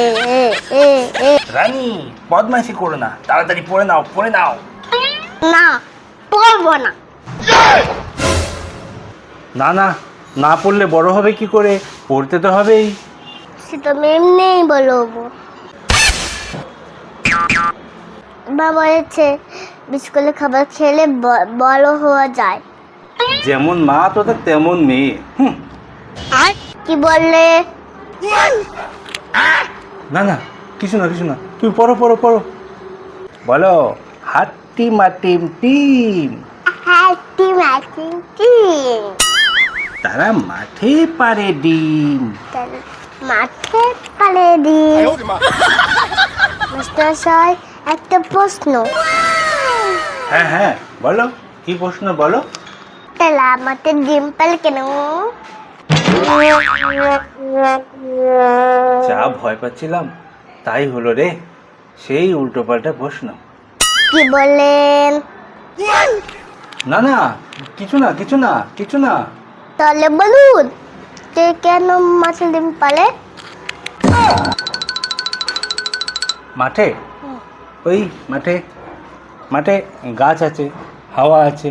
এ এ এ রানী বদমাইশি করো না। তাড়াতাড়ি পড়ে নাও পড়ে নাও। না পড়ব না। না না না পড়লে বড় হবে কি করে? পড়তে তো হবেই। সেটা এমনিই বলব। বাবা বলেছে বিস্কুলে খাবার খেলে বড় হওয়া যায়। যেমন মা তোদের তেমন মেয়ে। হুম। কি বললে? না না কিছু না কিছু না। তুমি পড়ো পড়ো পড়ো। বলো হাতি মাটিম টিম। Happy matching team. তারা মাঠে পারে ডিম। মাঠে মাস্টার সাহেব একটা প্রশ্ন। হ্যাঁ হ্যাঁ বলো কি প্রশ্ন বলো? তাহলে আমাদের ডিম পালে কেন? যা ভয় পাচ্ছিলাম তাই হলো রে। সেই উল্টো পাল্টা প্রশ্ন। কি বললেন? না না কিছু না কিছু না কিছু না। তাহলে বলুন কে কেন মাছের ডিম পালে? মাঠে? ওই মাঠে মাঠে গাছ আছে হাওয়া আছে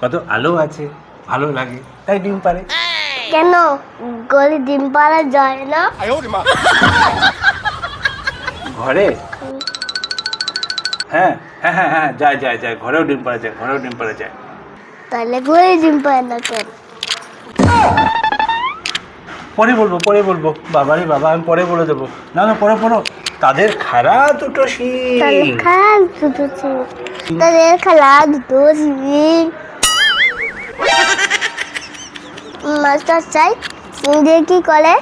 কত আলো আছে ভালো লাগে তাই ডিম পারে কেন গলি ডিম পাড়া যায় না? ঘরে? হ্যাঁ হ্যাঁ হ্যাঁ হ্যাঁ যায় যায় যায়। ঘরেও ডিম পাড়া যায় ঘরেও ডিম পাড়া যায়। তাহলে গলি ডিম পায় না কেন? পরে বলব পরে বলব। বাবারে বাবা আমি পরে বলে দেবো। না না পরে পড়ো তাদের খারা দুটো শিং। খালা দুটো ছিল তাদের খালা দুটো সিং মাস্টার চাই সিং দিয়ে কি করে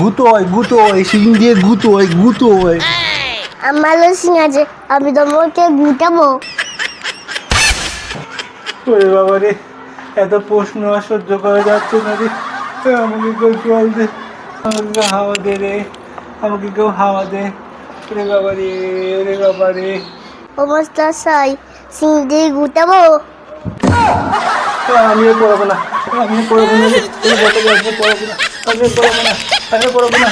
গুতো হয় গুতো হয় শিং দিয়ে গুতো হয় গুতো হয় আমারও সিং আছে আমি তোমাকে গুটাবো। ওরে বাবা রে এত প্রশ্ন আর সহ্য করা যাচ্ছে না রে। আমাকে কেউ জল দে আমাকে কেউ হাওয়া দে রে আমাকে কেউ হাওয়া দে। রে বাবা রে রে বাবা রে ও মাস্টার চাই সিং দিয়ে গুটাবো। আমিও পড়াবো না। আমিও পড়াবো না রে। এই বছর আমিও পড়াবো না আমিও পড়াবো না আমিও পড়াবো না